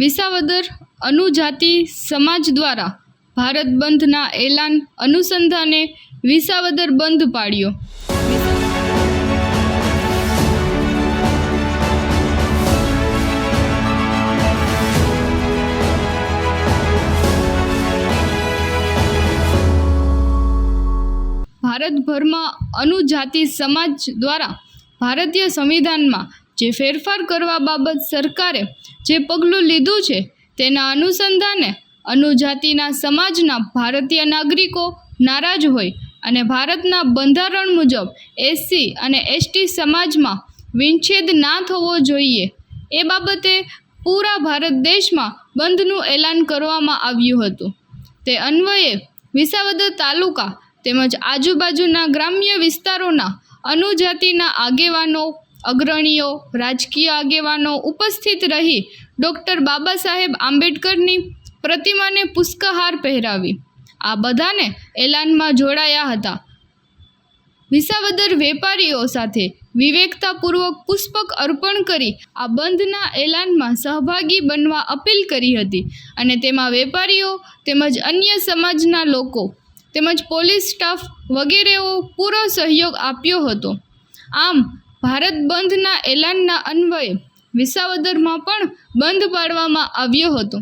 વિસાવદર અનુજાતિ સમાજ દ્વારા ભારત બંધના એલાન અનુસંધાને વિસાવદર બંધ પાડ્યો. ભારતભરમાં અનુજાતિ સમાજ દ્વારા ભારતીય સંવિધાનમાં જે ફેરફાર કરવા બાબત સરકારે જે પગલું લીધું છે, તેના અનુસંધાને અનુજાતિના સમાજના ભારતીય નાગરિકો નારાજ હોય અને ભારતના બંધારણ મુજબ એસસી અને એસટી સમાજમાં વિચ્છેદ ના થવો જોઈએ. એ બાબતે પૂરા ભારત દેશમાં બંધનું એલાન કરવામાં આવ્યું હતું. તે અન્વયે વિસાવદર તાલુકા તેમજ આજુબાજુના ગ્રામ્ય વિસ્તારોના અનુજાતિના આગેવાનો અગ્રણીઓ, રાજકીય આગેવાનો ઉપસ્થિત રહી ડૉક્ટર બાબા સાહેબ આંબેડકરની પ્રતિમાને પુષ્કહાર પહેરાવી. આ બધાને એલાનમાં જોડાયા હતા. વિસાવદર વેપારીઓ સાથે વિવેકતાપૂર્વક પુષ્પક અર્પણ કરી આ બંધના એલાનમાં સહભાગી બનવા અપીલ કરી હતી અને તેમાં વેપારીઓ તેમજ અન્ય સમાજના લોકો તેમજ પોલીસ સ્ટાફ વગેરેઓ પૂરો સહયોગ આપ્યો હતો. આમ ભારત બંધના એલાનના અન્વયે વિસાવદરમાં પણ બંધ પાડવામાં આવ્યો હતો.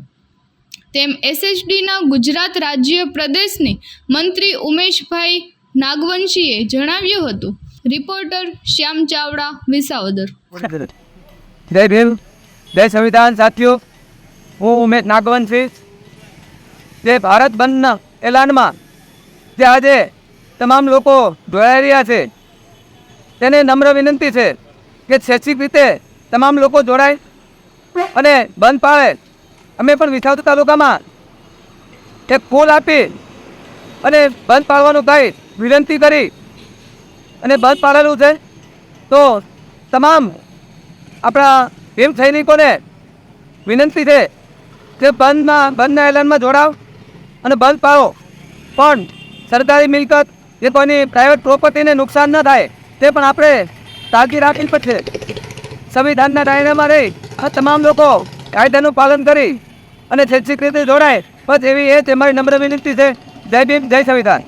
તેમ એસએચડીના ગુજરાત રાજ્ય પ્રદેશની મંત્રી ઉમેશભાઈ નાગવંશીએ જણાવ્યું હતું. રિપોર્ટર શ્યામ ચાવડા, વિસાવદર. જય ભીમ, જય સંવિધાન સાથીઓ, હું ઉમેશ નાગવંશી. જે ભારત બંધના એલાનમાં જે આજે તમામ લોકો જોડાઈ રહ્યા છે તેને નમ્ર વિનંતી છે કે શૈક્ષિક રીતે તમામ લોકો જોડાય અને બંધ પાળે અમે પણ વિસાવદર તાલુકામાં એક કોલ આપી અને બંધ પાડવાનું કહી વિનંતી કરી અને બંધ પાડેલું છે. તો તમામ આપણા ભીમ સૈનિકોને વિનંતી છે કે બંધમાં, બંધના એલાનમાં જોડાવ અને બંધ પાડો. પણ સરકારી મિલકત જે કોઈની પ્રાઇવેટ પ્રોપર્ટીને નુકસાન ન થાય. તે પણ આપણે તાકી રાખવી પડશે સંવિધાનના ડાયરામાં રહી આ તમામ લોકો કાયદાનું પાલન કરી અને શૈક્ષિક રીતે જોડાય બસ એવી એ જ અમારી નમ્ર વિનંતી છે. જય ભીમ, જય સંવિધાન.